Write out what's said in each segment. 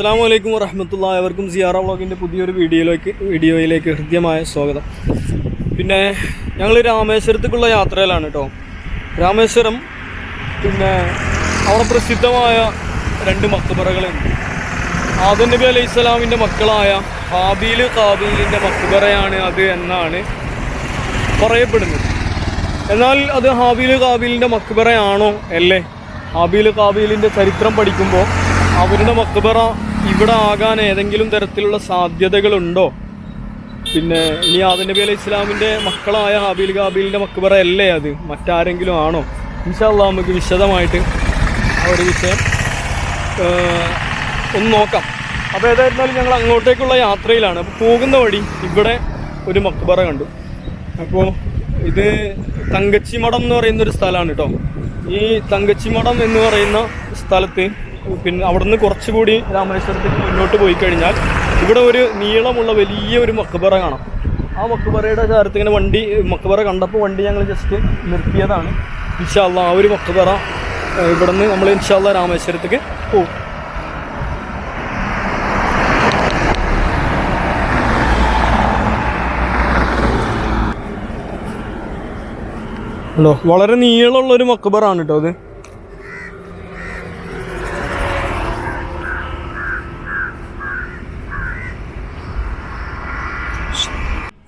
അസ്സാം വലൈക്കും വറഹമത്തുള്ള അവർക്കും സിയാറ വ്ളോഗിന്റെ പുതിയൊരു വീഡിയോയിലേക്ക് വീഡിയോയിലേക്ക് ഹൃദ്യമായ സ്വാഗതം. പിന്നെ ഞങ്ങൾ രാമേശ്വരത്തേക്കുള്ള യാത്രയിലാണ് കേട്ടോ രാമേശ്വരം പിന്നെ അവിടെ പ്രസിദ്ധമായ രണ്ട് മക്ബറകളുണ്ട്. ആദം നബി അലൈഹി സ്വലാമിന്റെ മക്കളായ ഹാബീൽ കാബീലിന്റെ മക്ബറയാണ് അത് എന്നാണ് പറയപ്പെടുന്നത്. എന്നാൽ അത് ഹാബീൽ കാബീലിന്റെ മക്ബറയാണോ? അല്ലേ? ഹാബീൽ കാബീലിന്റെ ചരിത്രം പഠിക്കുമ്പോൾ അവരുടെ മക്ബറ ഇവിടെ ആകാൻ ഏതെങ്കിലും തരത്തിലുള്ള സാധ്യതകളുണ്ടോ? പിന്നെ ഇനി ആദം നബി അലൈഹി ഇസ്ലാമിന്റെ മക്കളായ ഹാബീൽ കാബീലിന്റെ മക്ബറ അല്ലേ അത്? മറ്റാരെങ്കിലും ആണോ? ഇൻഷാല്ല നമുക്ക് വിശദമായിട്ട് ആ ഒരു വിഷയം ഒന്ന് നോക്കാം. അപ്പോൾ ഏതായിരുന്നാലും ഞങ്ങൾ അങ്ങോട്ടേക്കുള്ള യാത്രയിലാണ്. അപ്പോൾ പോകുന്ന വഴി ഇവിടെ ഒരു മക്ബറ കണ്ടു. അപ്പോൾ ഇത് തങ്കച്ചിമഠം എന്ന് പറയുന്ന ഒരു സ്ഥലമാണ് കേട്ടോ. ഈ തങ്കച്ചിമഠം എന്ന് പറയുന്ന സ്ഥലത്ത് പിന്നെ അവിടെ നിന്ന് കുറച്ചുകൂടി രാമേശ്വരത്തേക്ക് മുന്നോട്ട് പോയി കഴിഞ്ഞാൽ ഇവിടെ ഒരു നീളമുള്ള വലിയ ഒരു മക്കബറ കാണാം. ആ മക്കബറയുടെ ചാരത്ത് ഇങ്ങനെ വണ്ടി മക്കബറ കണ്ടപ്പോൾ വണ്ടി ഞങ്ങൾ ജസ്റ്റ് നിർത്തിയതാണ്. ഇൻഷാല്ല ആ ഒരു മക്കബറ ഇവിടുന്ന് നമ്മൾ ഇൻഷാല്ല രാമേശ്വരത്തേക്ക് പോകും ഹലോ വളരെ നീളമുള്ള ഒരു മക്കബറാണ് കേട്ടോ അത്.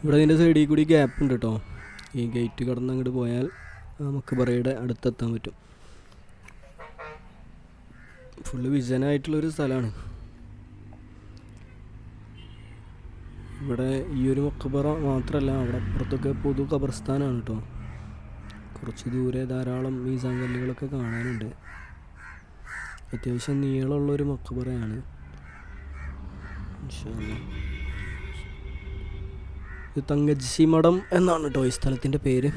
ഇവിടെ ഇതിന്റെ സൈഡിൽ കൂടി ഗ്യാപ്പ് ഉണ്ട് കേട്ടോ ഈ ഗേറ്റ് കടന്ന് അങ്ങോട്ട് പോയാൽ നമുക്ക് പറയുടെ അടുത്തെത്താൻ പറ്റും. ഫുള്ള് വിജനായിട്ടുള്ളൊരു സ്ഥലമാണ് ഇവിടെ ഈ ഒരു മക്കബറ മാത്രമല്ല അവിടെ അപ്പുറത്തൊക്കെ പൊതു ഖബർസ്ഥാനാണ് കേട്ടോ കുറച്ച് ദൂരെ ധാരാളം ഈ സങ്കല്ലുകളൊക്കെ കാണാനുണ്ട്. അത്യാവശ്യം നീളമുള്ളൊരു മക്കബറയാണ് ഇൻഷാ അല്ലാ. ഇത് തങ്കജി മഠം എന്നാണ് കേട്ടോ ഈ സ്ഥലത്തിന്റെ പേര്.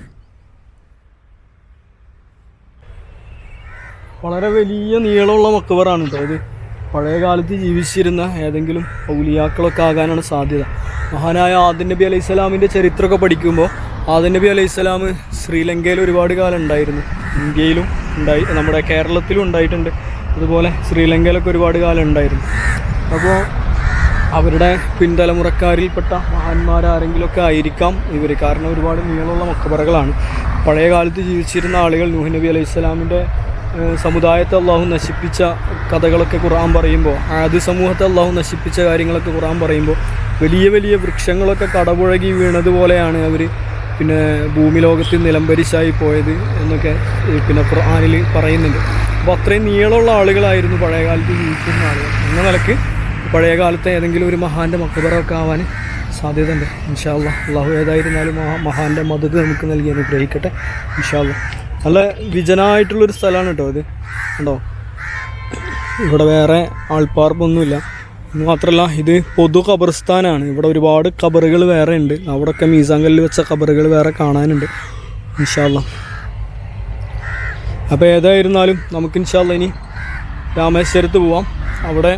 വളരെ വലിയ നീളമുള്ള മക്കബറാണ് കേട്ടോ ഇത്. പഴയ കാലത്ത് ജീവിച്ചിരുന്ന ഏതെങ്കിലും ഔലിയാക്കളൊക്കെ ആകാനാണ് സാധ്യത. മഹാനായ ആദൻ നബി അലൈഹി സ്വലാമിന്റെ ചരിത്രമൊക്കെ പഠിക്കുമ്പോൾ ആദൻ നബി അലൈഹി സ്വലാം ശ്രീലങ്കയിൽ ഒരുപാട് കാലം ഉണ്ടായിരുന്നു. ഇന്ത്യയിലും ഉണ്ടായി നമ്മുടെ കേരളത്തിലും ഉണ്ടായിട്ടുണ്ട്. അതുപോലെ ശ്രീലങ്കയിലൊക്കെ ഒരുപാട് കാലം ഉണ്ടായിരുന്നു. അപ്പോൾ അവരുടെ പിൻതലമുറക്കാരിൽപ്പെട്ട മഹാന്മാരാരെങ്കിലുമൊക്കെ ആയിരിക്കാം ഇവർ. കാരണം ഒരുപാട് നീളമുള്ള മക്കബറകളാണ്. പഴയ കാലത്ത് ജീവിച്ചിരുന്ന ആളുകൾ നൂഹ് നബി അലൈഹി സ്വലാമിന്റെ സമുദായത്തെ അള്ളാഹു നശിപ്പിച്ച കഥകളൊക്കെ ഖുർആൻ പറയുമ്പോൾ ആദ്യ സമൂഹത്തെ അള്ളാഹു നശിപ്പിച്ച കാര്യങ്ങളൊക്കെ ഖുർആൻ പറയുമ്പോൾ വലിയ വലിയ വൃക്ഷങ്ങളൊക്കെ കടപുഴകി വീണതുപോലെയാണ് അവർ പിന്നെ ഭൂമി ലോകത്ത് നിലംപരിശായി പോയത് എന്നൊക്കെ പിന്നെ ഖുർആാനിൽ പറയുന്നുണ്ട്. അപ്പോൾ അത്രയും നീളമുള്ള ആളുകളായിരുന്നു പഴയകാലത്ത് ജീവിച്ചിരുന്ന ആളുകൾ. എന്ന നിലയ്ക്ക് പഴയ കാലത്തെ ഏതെങ്കിലും ഒരു മഹാന്റെ മക്കുബറൊക്കെ ആവാൻ സാധ്യതയുണ്ട്. ഇൻഷാല്ല അള്ളാഹു ഏതായിരുന്നാലും ആ മഹാന്റെ മദത് നമുക്ക് നൽകി അനുഗ്രഹിക്കട്ടെ. ഇൻഷാല്ല നല്ല വിജനായിട്ടുള്ളൊരു സ്ഥലമാണ് കേട്ടോ ഇത്. ഉണ്ടോ ഇവിടെ വേറെ ആൾപ്പാർപ്പൊന്നുമില്ല. മാത്രമല്ല ഇത് പൊതു ഖബർസ്ഥാനാണ്. ഇവിടെ ഒരുപാട് ഖബറുകൾ വേറെ ഉണ്ട്. അവിടെയൊക്കെ മീസാങ്കല്ലിൽ വെച്ച ഖബറുകൾ വേറെ കാണാനുണ്ട്. ഇൻഷാല്ല അപ്പോൾ ഏതായിരുന്നാലും നമുക്ക് ഇൻഷാല്ല ഇനി രാമേശ്വരത്ത് പോവാം. അവിടെ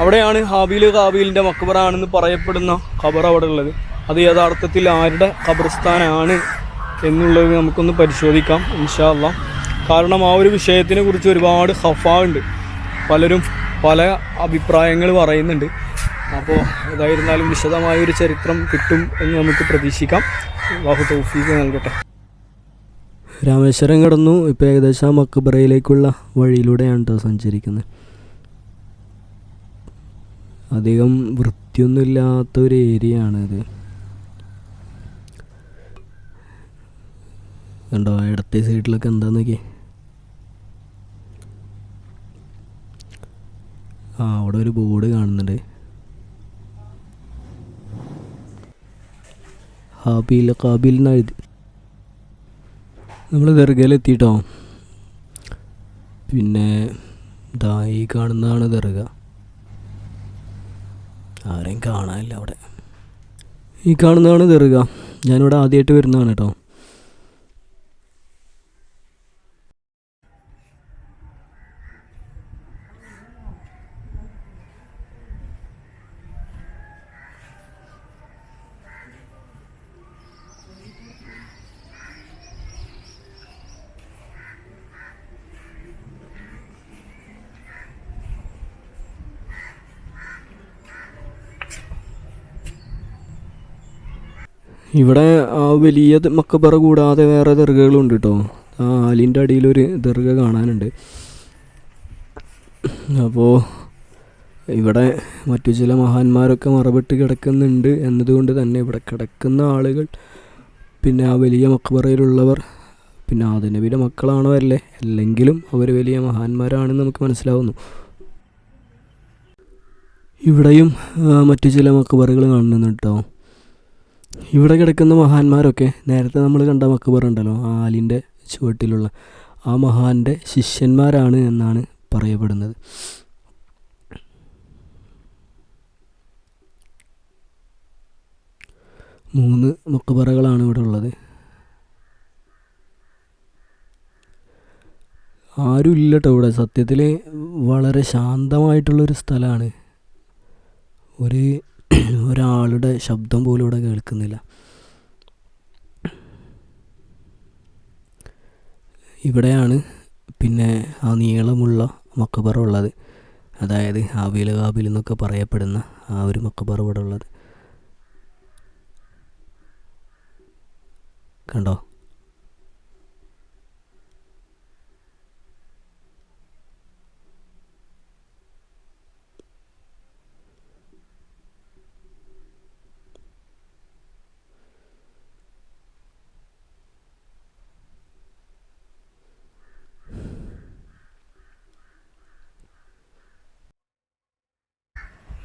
അവിടെയാണ് ഹാബീൽ കാബീലിന്റെ മക്ബറാണെന്ന് പറയപ്പെടുന്ന ഖബർ അവിടെ ഉള്ളത്. അത് യഥാർത്ഥത്തിൽ ആരുടെ ഖബർസ്ഥാനാണ് എന്നുള്ളത് നമുക്കൊന്ന് പരിശോധിക്കാം ഇൻഷാല്ല കാരണം ആ ഒരു വിഷയത്തിനെ കുറിച്ച് ഒരുപാട് ഹഫാ ഉണ്ട്. പലരും പല അഭിപ്രായങ്ങൾ പറയുന്നുണ്ട്. അപ്പോൾ ഏതായിരുന്നാലും വിശദമായ ഒരു ചരിത്രം കിട്ടും എന്ന് നമുക്ക് പ്രതീക്ഷിക്കാം. ബാഹു തൗഫീഖ് നൽകട്ടെ. രാമേശ്വരം കടന്നു. ഇപ്പോൾ ഏകദേശം മക്കബറയിലേക്കുള്ള വഴിയിലൂടെയാണ് സഞ്ചരിക്കുന്നത്. അധികം വൃത്തിയൊന്നുമില്ലാത്ത ഒരു ഏരിയ ആണിത് കണ്ടോ ഇടത്തെ സൈഡിലൊക്കെ എന്താന്നൊക്കെ? ആ അവിടെ ഒരു ബോർഡ് കാണുന്നുണ്ട്. ഹാബിൽ കാബിൽ എന്ന് എഴുതി നമ്മൾ ദർഗയിലെത്തിയിട്ടോ പിന്നെ ദാ ഈ കാണുന്നതാണ് ദർഗ. ആരെയും കാണാനില്ല അവിടെ. ഈ കാണുന്നതാണ് ദർഗ. ഞാനിവിടെ ആദ്യമായിട്ട് വരുന്നതാണ് കേട്ടോ. ഇവിടെ ആ വലിയ മക്കബറ കൂടാതെ വേറെ ദർഗകളുണ്ട് കേട്ടോ ആ ആലിന്റെ അടിയിലൊരു ദർഗ കാണാനുണ്ട്. അപ്പോൾ ഇവിടെ മറ്റു ചില മഹാന്മാരൊക്കെ മറവിട്ട് കിടക്കുന്നുണ്ട് എന്നതുകൊണ്ട് തന്നെ ഇവിടെ കിടക്കുന്ന ആളുകൾ പിന്നെ ആ വലിയ മക്കബറയിലുള്ളവർ പിന്നെ ആദനബിയുടെ മക്കളാണോ അല്ലേ? അല്ലെങ്കിലും അവർ വലിയ മഹാന്മാരാണെന്ന് നമുക്ക് മനസ്സിലാവുന്നു. ഇവിടെയും മറ്റു ചില മക്കബറകൾ കാണുന്നുണ്ട് കേട്ടോ ഇവിടെ കിടക്കുന്ന മഹാന്മാരൊക്കെ നേരത്തെ നമ്മൾ കണ്ട മക്ബർ ഉണ്ടല്ലോ ആ ആലിന്റെ ചുവട്ടിലുള്ള. ആ മഹാന്റെ ശിഷ്യന്മാരാണ് എന്നാണ് പറയപ്പെടുന്നത്. മൂന്ന് മക്ബറകളാണ് ഇവിടെ ഉള്ളത്. ആരും ഇല്ല കേട്ടോ ഇവിടെ. സത്യത്തിൽ വളരെ ശാന്തമായിട്ടുള്ളൊരു സ്ഥലമാണ്. ഒരു ഒരാളുടെ ശബ്ദം പോലും ഇവിടെ കേൾക്കുന്നില്ല. ഇവിടെയാണ് പിന്നെ ആ നീളമുള്ള മക്കബറ ഉള്ളത്. അതായത് കാബിൽ എന്നൊക്കെ പറയപ്പെടുന്ന ആ ഒരു മക്കബറ ഇവിടെ ഉള്ളത്. കണ്ടോ?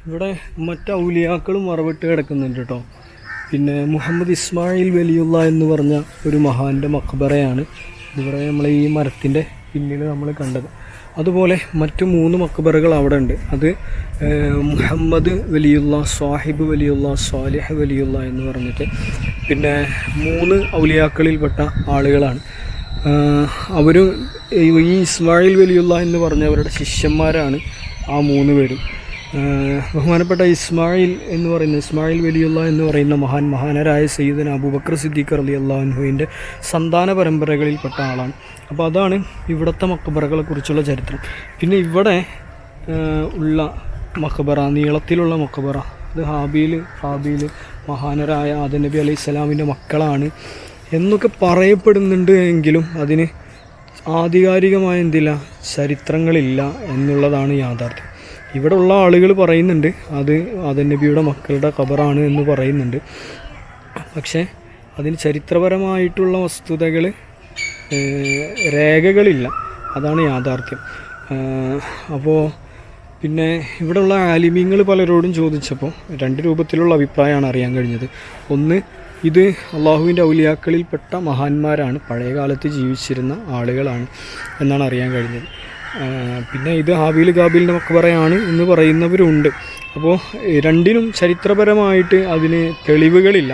ഇവിടെ മറ്റ് ഔലിയാക്കളും മറവിട്ട് കിടക്കുന്നുണ്ട് കേട്ടോ. പിന്നെ മുഹമ്മദ് ഇസ്മായിൽ വലിയുള്ള എന്ന് പറഞ്ഞ ഒരു മഹാന്റെ മക്ബറയാണ്. ഇവിടെ നമ്മൾ ഈ മരത്തിന്റെ പിന്നിൽ നമ്മൾ കണ്ടത്. അതുപോലെ മറ്റു മൂന്ന് മക്ബറകൾ അവിടെ ഉണ്ട്. അത് മുഹമ്മദ് വലിയുള്ള സാഹിബ് വലിയുള്ള സ്വാലിഹ് വലിയുള്ള എന്ന് പറഞ്ഞിട്ട്. പിന്നെ മൂന്ന് ഔലിയാക്കളിൽപ്പെട്ട ആളുകളാണ്. അവർ ഈ- ഇസ്മായിൽ വലിയുള്ള എന്ന് പറഞ്ഞവരുടെ ശിഷ്യന്മാരാണ് ആ മൂന്ന് പേരും. ബഹുമാനപ്പെട്ട ഇസ്മായിൽ എന്ന് പറയുന്ന ഇസ്മായിൽ വലിയുള്ള എന്ന് പറയുന്ന മഹാൻ മഹാനരായ സയ്യിദന അബൂബക്കർ സിദ്ദീഖ് അലി അള്ളാഹുവിന്റെ സന്താന പരമ്പരകളിൽപ്പെട്ട ആളാണ്. അപ്പോൾ അതാണ് ഇവിടുത്തെ മക്കബറകളെ കുറിച്ചുള്ള ചരിത്രം. പിന്നെ ഇവിടെ ഉള്ള മക്കബറ നീളത്തിലുള്ള മക്കബറ അത് ഹാബിയിൽ ഹാബിയിൽ മഹാനരായ ആദ നബി അലൈഹി സ്വലാമിന്റെ മക്കളാണ് എന്നൊക്കെ പറയപ്പെടുന്നുണ്ട് എങ്കിലും അതിന് ആധികാരികമായ എന്തില്ല ചരിത്രങ്ങളില്ല എന്നുള്ളതാണ് യാഥാർത്ഥ്യം. ഇവിടെ ഉള്ള ആളുകൾ പറയുന്നുണ്ട് അത് ആദൻ നബിയുടെ മക്കളുടെ ഖബറാണ് എന്ന് പറയുന്നുണ്ട്. പക്ഷേ അതിന് ചരിത്രപരമായിട്ടുള്ള വസ്തുതകൾ രേഖകളില്ല. അതാണ് യാഥാർത്ഥ്യം. അപ്പോൾ പിന്നെ ഇവിടെയുള്ള ആലിമീങ്ങൾ പലരോടും ചോദിച്ചപ്പോൾ രണ്ട് രൂപത്തിലുള്ള അഭിപ്രായമാണ് അറിയാൻ കഴിഞ്ഞത്. ഒന്ന് ഇത് അള്ളാഹുവിന്റെ ഔലിയാക്കളിൽപ്പെട്ട മഹാന്മാരാണ് പഴയ കാലത്ത് ജീവിച്ചിരുന്ന ആളുകളാണ് എന്നാണ് അറിയാൻ കഴിഞ്ഞത്. പിന്നെ ഇത് ഹാബീൽ ഗാബീലിന്റെ മക്ബറയാണ് എന്ന് പറയുന്നവരുണ്ട്. അപ്പോൾ രണ്ടിനും ചരിത്രപരമായിട്ട് അതിന് തെളിവുകളില്ല.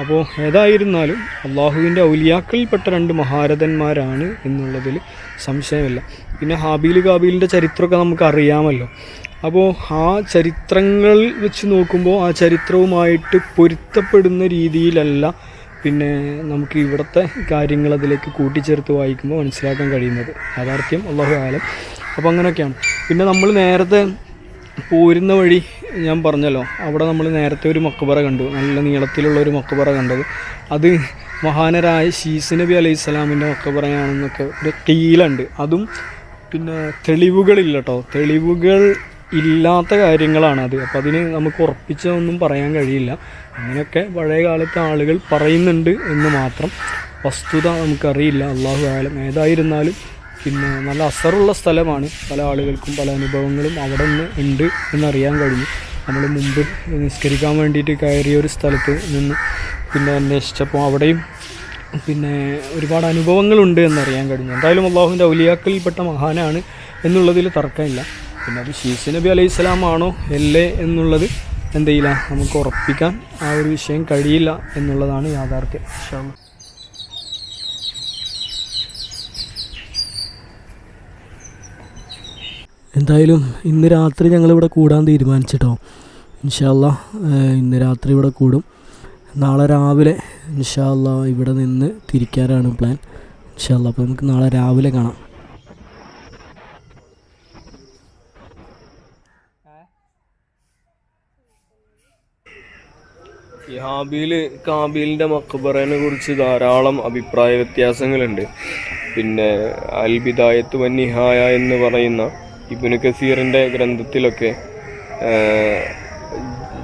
അപ്പോൾ ഏതായിരുന്നാലും അള്ളാഹുവിന്റെ ഔലിയാക്കളിൽപ്പെട്ട രണ്ട് മഹാരഥന്മാരാണ് എന്നുള്ളതിൽ സംശയമില്ല. പിന്നെ ഹാബീൽ ഗാബീലിന്റെ ചരിത്രമൊക്കെ നമുക്ക് അറിയാമല്ലോ അപ്പോൾ ആ ചരിത്രങ്ങൾ വെച്ച് നോക്കുമ്പോൾ ആ ചരിത്രവുമായിട്ട് പൊരുത്തപ്പെടുന്ന രീതിയിലല്ല പിന്നെ നമുക്ക് ഇവിടുത്തെ കാര്യങ്ങൾ അതിലേക്ക് കൂട്ടിച്ചേർത്ത് വായിക്കുമ്പോൾ മനസ്സിലാക്കാൻ കഴിയുന്നത്. യാഥാർത്ഥ്യം അള്ളാഹു കാലം അപ്പോൾ അങ്ങനെയൊക്കെയാണ്. പിന്നെ നമ്മൾ നേരത്തെ പോരുന്ന വഴി ഞാൻ പറഞ്ഞല്ലോ. അവിടെ നമ്മൾ നേരത്തെ ഒരു മക്കബറ കണ്ടു. നല്ല നീളത്തിലുള്ള ഒരു മക്കബറ കണ്ടത്. അത് മഹാനരായ ഷീസ് നബി അലൈഹി സ്വലാമിന്റെ മക്കബറയാണെന്നൊക്കെ ഒരു കീലുണ്ട്. അതും പിന്നെ തെളിവുകളില്ല കേട്ടോ. തെളിവുകൾ ഇല്ലാത്ത കാര്യങ്ങളാണ് അത്. അപ്പോൾ അതിന് നമുക്ക് ഉറപ്പിച്ചൊന്നും പറയാൻ കഴിയില്ല. അങ്ങനെയൊക്കെ പഴയ കാലത്തെ ആളുകൾ പറയുന്നുണ്ട് എന്ന് മാത്രം വസ്തുത നമുക്കറിയില്ല. അള്ളാഹു ആയാലും ഏതായിരുന്നാലും പിന്നെ നല്ല അസറുള്ള സ്ഥലമാണ്. പല ആളുകൾക്കും പല അനുഭവങ്ങളും അവിടെ നിന്ന് ഉണ്ട് എന്നറിയാൻ കഴിഞ്ഞു നമ്മൾ മുമ്പ് നിസ്കരിക്കാൻ വേണ്ടിയിട്ട് കയറിയ ഒരു സ്ഥലത്ത് നിന്ന് പിന്നെ അന്വേഷിച്ചപ്പോൾ അവിടെയും പിന്നെ ഒരുപാട് അനുഭവങ്ങളുണ്ട് എന്നറിയാൻ കഴിഞ്ഞു എന്തായാലും അള്ളാഹുവിന്റെ ഔലിയാക്കളിൽപ്പെട്ട മഹാനാണ് എന്നുള്ളതിൽ തർക്കമില്ല. പിന്നെ അത് ഷീസ് നബി അലൈഹി ആണോ? അല്ലേ എന്നുള്ളത് എന്ത് ചെയ്യില്ല നമുക്ക് ഉറപ്പിക്കാൻ ആ ഒരു വിഷയം കഴിയില്ല എന്നുള്ളതാണ് യാഥാർത്ഥ്യം. ഇൻഷാ എന്തായാലും ഇന്ന് രാത്രി ഞങ്ങളിവിടെ കൂടാൻ തീരുമാനിച്ചിട്ടോ. ഇൻഷാല്ല ഇന്ന് രാത്രി ഇവിടെ കൂടും. നാളെ രാവിലെ ഇൻഷാല്ല ഇവിടെ നിന്ന് തിരിക്കാനാണ് പ്ലാൻ. ഇൻഷാല്ല അപ്പോൾ നമുക്ക് നാളെ രാവിലെ കാണാം. ഹാബീൽ കാബീലിന്റെ മക്ബറേനെ കുറിച്ച് ധാരാളം അഭിപ്രായ വ്യത്യാസങ്ങളുണ്ട്. പിന്നെ അൽബിദായത്ത് വന്നിഹായ എന്ന് പറയുന്ന ഇബിന് കസീറിന്റെ ഗ്രന്ഥത്തിലൊക്കെ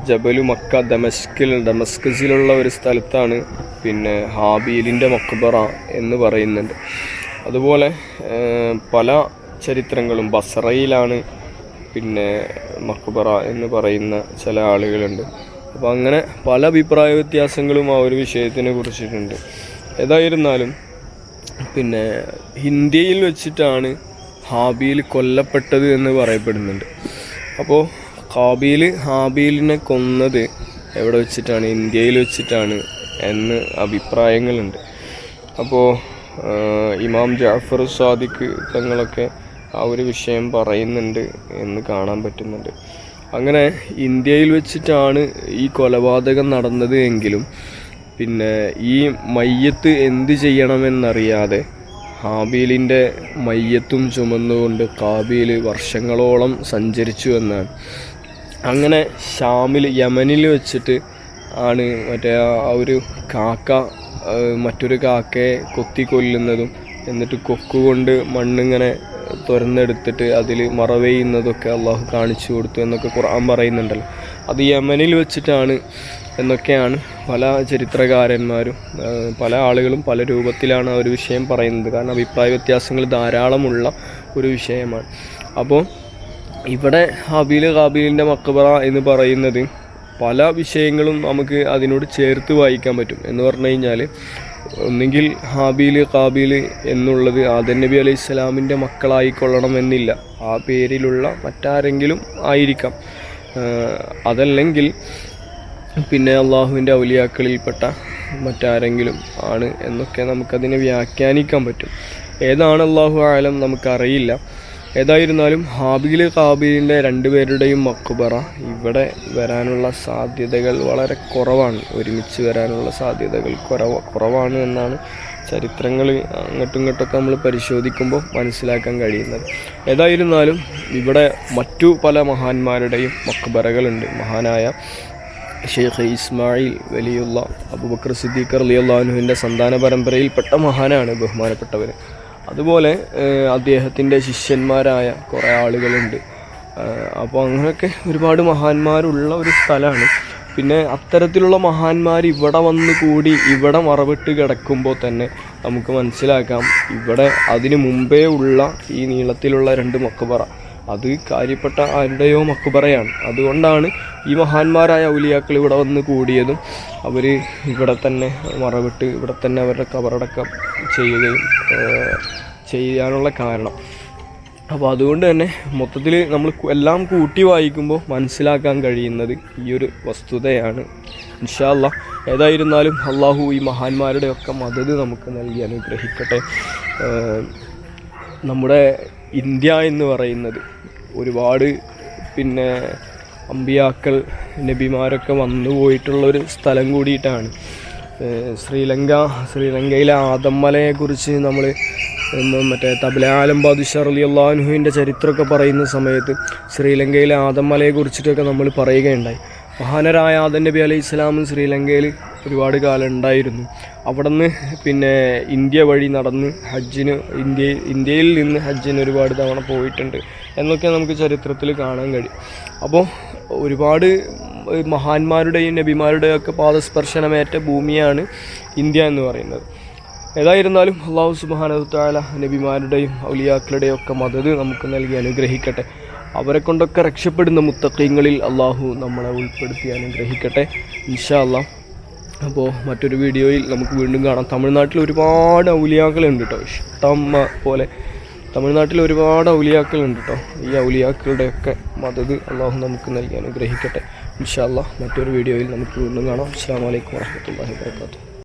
ജബലു മക്ക ദമസ്കിൽ ദമസ്കസിലുള്ള ഒരു സ്ഥലത്താണ് പിന്നെ ഹാബീലിന്റെ മക്ബറ എന്ന് പറയുന്നുണ്ട് അതുപോലെ പല ചരിത്രങ്ങളും ബസറയിലാണ് പിന്നെ മക്ബറ എന്ന് പറയുന്ന ചില ആളുകളുണ്ട്. അപ്പോൾ അങ്ങനെ പല അഭിപ്രായ വ്യത്യാസങ്ങളും ആ ഒരു വിഷയത്തിനെ കുറിച്ചിട്ടുണ്ട്. ഏതായിരുന്നാലും പിന്നെ ഇന്ത്യയിൽ വെച്ചിട്ടാണ് ഹാബീൽ കൊല്ലപ്പെട്ടത് എന്ന് പറയപ്പെടുന്നുണ്ട്. അപ്പോൾ ഹാബീൽ ഹാബീലിനെ കൊന്നത് എവിടെ വെച്ചിട്ടാണ്? ഇന്ത്യയിൽ വെച്ചിട്ടാണ് എന്ന് അഭിപ്രായങ്ങളുണ്ട്. അപ്പോൾ ഇമാം ജാഫർ സാദിഖ് തങ്ങളൊക്കെ ആ ഒരു വിഷയം പറയുന്നുണ്ട് എന്ന് കാണാൻ പറ്റുന്നുണ്ട്. അങ്ങനെ ഇന്ത്യയിൽ വെച്ചിട്ടാണ് ഈ കൊലപാതകം നടന്നത് എങ്കിലും പിന്നെ ഈ മയ്യത്ത് എന്ത് ചെയ്യണമെന്നറിയാതെ ഹാബീലിന്റെ മയ്യത്തും ചുമന്നുകൊണ്ട് കാബീൽ വർഷങ്ങളോളം സഞ്ചരിച്ചു എന്നാണ്. അങ്ങനെ ഷാമിൽ യമനിൽ വെച്ചിട്ട് ആണ് മറ്റേ ആ ഒരു കാക്ക മറ്റൊരു കാക്കയെ കൊത്തിക്കൊല്ലുന്നതും എന്നിട്ട് കൊക്കുകൊണ്ട് മണ്ണിങ്ങനെ തുരന്നെടുത്തിട്ട് അതിൽ മറവെയ്യുന്നതൊക്കെ അള്ളാഹു കാണിച്ചു കൊടുത്തു എന്നൊക്കെ ഖുർആൻ പറയുന്നുണ്ടല്ലോ. അത് യമനിൽ വെച്ചിട്ടാണ് എന്നൊക്കെയാണ് പല ചരിത്രകാരന്മാരും പല ആളുകളും പല രൂപത്തിലാണ് ആ ഒരു വിഷയം പറയുന്നത്. കാരണം അഭിപ്രായ വ്യത്യാസങ്ങൾ ധാരാളമുള്ള ഒരു വിഷയമാണ്. അപ്പോൾ ഇവിടെ ഹബീൽ ഹാബീലിന്റെ മക്കബറ എന്ന് പറയുന്നത് പല വിഷയങ്ങളും നമുക്ക് അതിനോട് ചേർത്ത് വായിക്കാൻ പറ്റും. എന്ന് പറഞ്ഞു കഴിഞ്ഞാൽ ഒന്നുകിൽ ഹാബീൽ കാബീൽ എന്നുള്ളത് ആദൻ നബി അലൈഹി സ്വലാമിന്റെ മക്കളായിക്കൊള്ളണം എന്നില്ല ആ പേരിലുള്ള മറ്റാരെങ്കിലും ആയിരിക്കാം. അതല്ലെങ്കിൽ പിന്നെ അള്ളാഹുവിന്റെ ഔലിയാക്കളിൽപ്പെട്ട മറ്റാരെങ്കിലും ആണ് എന്നൊക്കെ നമുക്കതിനെ വ്യാഖ്യാനിക്കാൻ പറ്റും. ഏതാണ് അള്ളാഹു ആലം നമുക്കറിയില്ല. ഏതായിരുന്നാലും ഹാബിയിൽ കാബിലിന്റെ രണ്ടുപേരുടെയും മക്കുബറ ഇവിടെ വരാനുള്ള സാധ്യതകൾ വളരെ കുറവാണ്. ഒരുമിച്ച് വരാനുള്ള സാധ്യതകൾ കുറവ് കുറവാണ് എന്നാണ് ചരിത്രങ്ങൾ അങ്ങോട്ടും ഇങ്ങോട്ടൊക്കെ നമ്മൾ പരിശോധിക്കുമ്പോൾ മനസ്സിലാക്കാൻ കഴിയുന്നത്. ഏതായിരുന്നാലും ഇവിടെ മറ്റു പല മഹാന്മാരുടെയും മക്ബറകളുണ്ട്. മഹാനായ ഷെയ്ഖ് ഇസ്മായിൽ വലിയുള്ള അബുബക്കർ സിദ്ദീഖ് അലിയുള്ളാഹുവിന്റെ സന്താന പരമ്പരയിൽപ്പെട്ട മഹാനാണ് ബഹുമാനപ്പെട്ടവർ അതുപോലെ അദ്ദേഹത്തിന്റെ ശിഷ്യന്മാരായ കുറേ ആളുകളുണ്ട്. അപ്പോൾ അങ്ങനെയൊക്കെ ഒരുപാട് മഹാന്മാരുള്ള ഒരു സ്ഥലമാണ് പിന്നെ അത്തരത്തിലുള്ള മഹാന്മാർ ഇവിടെ വന്ന് കൂടി ഇവിടെ മറവിട്ട് കിടക്കുമ്പോൾ തന്നെ നമുക്ക് മനസ്സിലാക്കാം ഇവിടെ അതിനു മുമ്പേ ഉള്ള ഈ നീളത്തിലുള്ള രണ്ട് മക്കബറ അത് കാര്യപ്പെട്ട ആരുടെയോ മക്കുപറയാണ് അതുകൊണ്ടാണ് ഈ മഹാന്മാരായ ഔലിയാക്കൾ ഇവിടെ വന്ന് കൂടിയതും അവർ ഇവിടെ തന്നെ മറവിട്ട് ഇവിടെ തന്നെ അവരുടെ കബറടക്കം ചെയ്യുകയും ചെയ്യാനുള്ള കാരണം. അപ്പോൾ അതുകൊണ്ട് തന്നെ മൊത്തത്തിൽ നമ്മൾ എല്ലാം കൂട്ടി വായിക്കുമ്പോൾ മനസ്സിലാക്കാൻ കഴിയുന്നത് ഈ ഒരു വസ്തുതയാണ്. ഇൻഷാല്ല ഏതായിരുന്നാലും അള്ളാഹു ഈ മഹാന്മാരുടെയൊക്കെ മദത് നമുക്ക് നൽകി അനുഗ്രഹിക്കട്ടെ. നമ്മുടെ ഇന്ത്യ എന്ന് പറയുന്നത്. ഒരുപാട് പിന്നെ അമ്പിയാക്കൾ നബിമാരൊക്കെ വന്നു പോയിട്ടുള്ളൊരു സ്ഥലം കൂടിയിട്ടാണ്. ശ്രീലങ്ക ശ്രീലങ്കയിലെ ആദമ്മലയെക്കുറിച്ച് നമ്മൾ മറ്റേ തബലാലം ബാദുഷ അലി അള്ളാഹുവിന്റെ ചരിത്രമൊക്കെ പറയുന്ന സമയത്ത് ശ്രീലങ്കയിലെ ആദമ്മലയെ കുറിച്ചിട്ടൊക്കെ നമ്മൾ പറയുകയുണ്ടായി. മഹാനരായ ആദം നബി അലൈഹി ഇസ്ലാമും ശ്രീലങ്കയിൽ ഒരുപാട് കാലം ഉണ്ടായിരുന്നു. അവിടെ നിന്ന് പിന്നെ ഇന്ത്യ വഴി നടന്ന് ഹജ്ജിന് ഇന്ത്യ ഇന്ത്യയിൽ നിന്ന് ഹജ്ജിന് ഒരുപാട് തവണ പോയിട്ടുണ്ട് എന്നൊക്കെ നമുക്ക് ചരിത്രത്തിൽ കാണാൻ കഴിയും. അപ്പോൾ ഒരുപാട് മഹാന്മാരുടെയും നബിമാരുടെയും ഒക്കെ പാദസ്പർശനമേറ്റ ഭൂമിയാണ് ഇന്ത്യ എന്ന് പറയുന്നത്. ഏതായിരുന്നാലും അള്ളാഹു സുബാനത്തായ നബിമാരുടെയും ഔലിയാക്കളുടെയും ഒക്കെ മദത് നമുക്ക് നൽകി അനുഗ്രഹിക്കട്ടെ. അവരെ കൊണ്ടൊക്കെ രക്ഷപ്പെടുന്ന മുത്തക്കീങ്ങളിൽ അള്ളാഹു നമ്മളെ ഉൾപ്പെടുത്തി അനുഗ്രഹിക്കട്ടെ. ഇൻഷാ അള്ളാഹ് അപ്പോൾ മറ്റൊരു വീഡിയോയിൽ നമുക്ക് വീണ്ടും കാണാം. തമിഴ്നാട്ടിൽ ഒരുപാട് ഔലിയാക്കളുണ്ട് കേട്ടോ ഇഷ്ടം പോലെ. തമിഴ്നാട്ടിൽ ഒരുപാട് ഔലിയാക്കളുണ്ട് കേട്ടോ ഈ ഔലിയാക്കളുടെയൊക്കെ മദത് അള്ളാഹു നമുക്ക് നൽകി അനുഗ്രഹിക്കട്ടെ. ഇൻഷാല്ല മറ്റൊരു വീഡിയോയിൽ നമുക്ക് വീണ്ടും കാണാം. അസ്സാം വലൈക്കും വാഹമത്തല്ലാഹി വാബർക്കാത്തു